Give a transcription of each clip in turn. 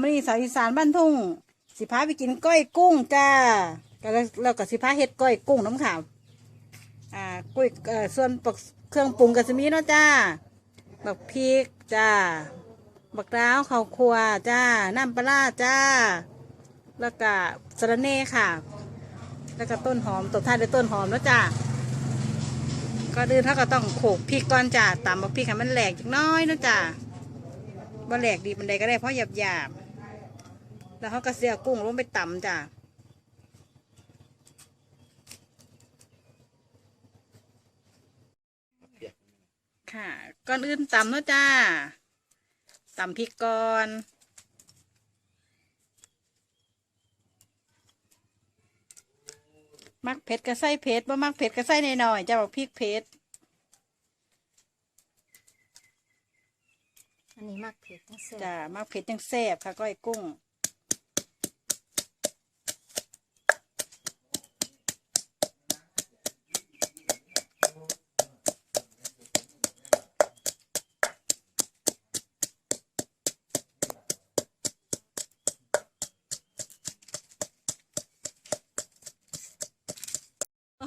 มื้อนี้สาวอีสานบ้านทุ่ง สิพาไปกินก้อยกุ้งจ้าก็แล้วแล้วก็สิพาเฮ็ดก้อยกุ้งน้ำขาวอ่ากุ้ยเอ่อส่วนปกเครื่องปรุงก็จะมีเนาะจ้าบักพริกจ้าบักดาวข้าวคั่วจ้าน้ำปลาจ้า แล้วก็สะระเน่ค่ะ แล้วก็ต้นหอมตบท้ายด้วยต้นหอมเนาะจ้าก็ดื้นเขาก็ต้องโขลกพริกก่อนจ้าตำบักพริกให้มันแหลกจักน้อยนะจ้าบ่แหลกดีมันใดก็ได้เพราะหยาบหยาบ แล้วเขาก็เสียกุ้งลงไปตำจ้าค่ะก่อนอื่นตำเนาะจ้าตำพริกก่อนมักเผ็ดก็ใส่เผ็ดบ่มักเผ็ดก็ใส่หน่อยๆจะบอกพริกเผ็ดอันนี้มากเผ็ดต้องเสียจ้ะมักเผ็ดจังแซ่บค่ะก้อยกุ้ง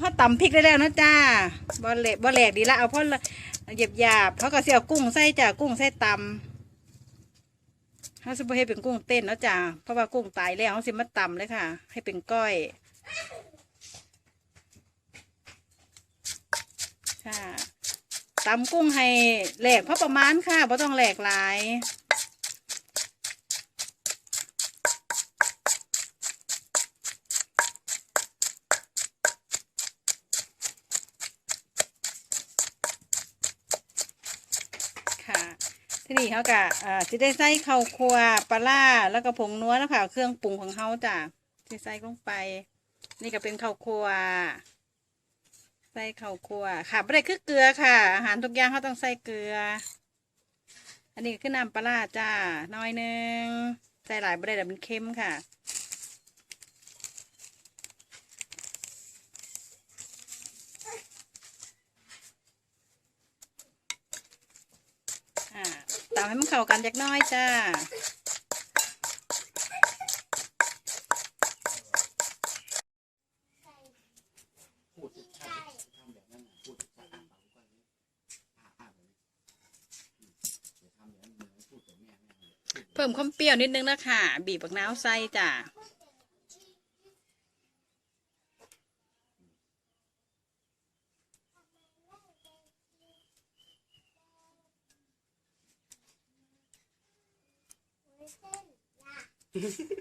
เขาตำพริกได้แล้วนะจ้าบ่แหลกบ่แหลกดีละเอาเพราะเหยียบหยาบเขาก็เสียกุ้งใส่จ้ากุ้งใส่ตำเขาสิบ่ให้เป็นกุ้งเต้นนะจ้าเพราะว่ากุ้งตายแล้วเขาสิมาตำเลยค่ะ ให้เป็นก้อยค่ะตำกุ้งให้แหลกพอประมาณค่ะบ่ต้องแหลกหลาย ที่นี่เขากะอ่าจะได้ใส่ข้าวคั่วปลาล่าแล้วก็ผงนัวแล้วค่ะเครื่องปรุงของเขาจ้ะที่ใส่ลงไป นี่ก็เป็นข้าวคั่วใส่ข้าวคั่วค่ะไม่ได้คือเกลือค่ะ อาหารทุกอย่างเขาต้องใส่เกลือ อันนี้ก็คือน้ำปลาลาจ้าน้อยหนึงใส่หลายไม่ได้แต่มันเค็มค่ะ อ่า ตามให้มันเข้ากันจักหน้อยจ้าเพิ่มความเปรี้ยวนิดนึงนะคะบีบบักน้าวใส่จ้า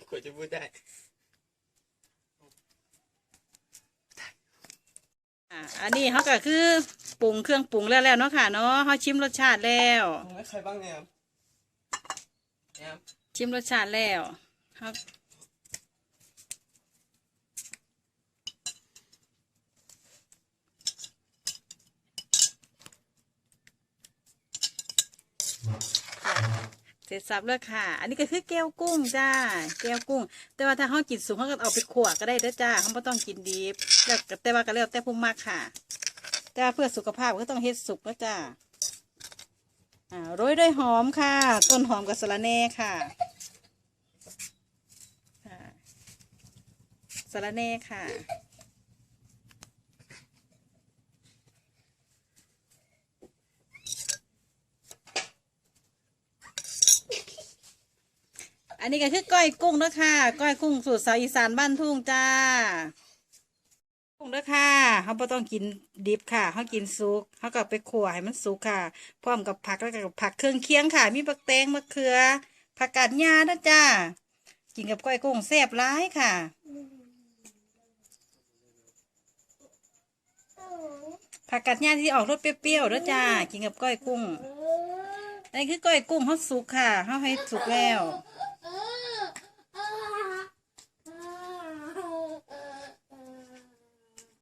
กว่าจะพูดได้อ่าอันนี้เขาก็คือปรุงเครื่องปรุงแล้วแล้วเนาะค่ะเนาะเขาชิมรสชาติแล้วไม่ใครบ้างเนี่ยเนี่ยชิมรสชาติแล้วเขาเส ร็จสับแล้วค่ะ อันนี้ก็คือแก้วกุ้งจ้า แก้วกุ้ง แต่ว่าถ้าเขากินสุกเขาก็เอาไปขั่วก็ได้ด้อจ้าเขาไม่ต้องกินดิบแล้วแต่ว่าก็แล้วแต่ผู้มักค่ะ แต่เพื่อสุขภาพก็ต้องเฮ็ดสุกนะจ้าอ่าโรยด้วยหอมค่ะ ต้นหอมกับสะระแหน่ค่ะค่ะสะระแหน่ค่ะ อันนี้ก็คือก้อยกุ้งเด้อค่ะ ก้อยกุ้งสูตรสาวอีสานบ้านทุ่งจ้า กุ้งเด้อค่ะเขาบ่ต้องกินดิบค่ะเขากินสุกเขาก็ไปขั่วให้มันสุกค่ะ พร้อมกับผักแล้วก็ผักเครื่องเคียงค่ะ มีผักแตงมะเขือ ผักกาดหญ้านะจ้า กินกับก้อยกุ้งแซ่บร้ายค่ะผักกาดหญ้าที่ออกรสเปรี้ยวๆนะจ้า กินกับก้อยกุ้งอันนี้คือก้อยกุ้งเขาสุกค่ะเขาให้สุกแล้ว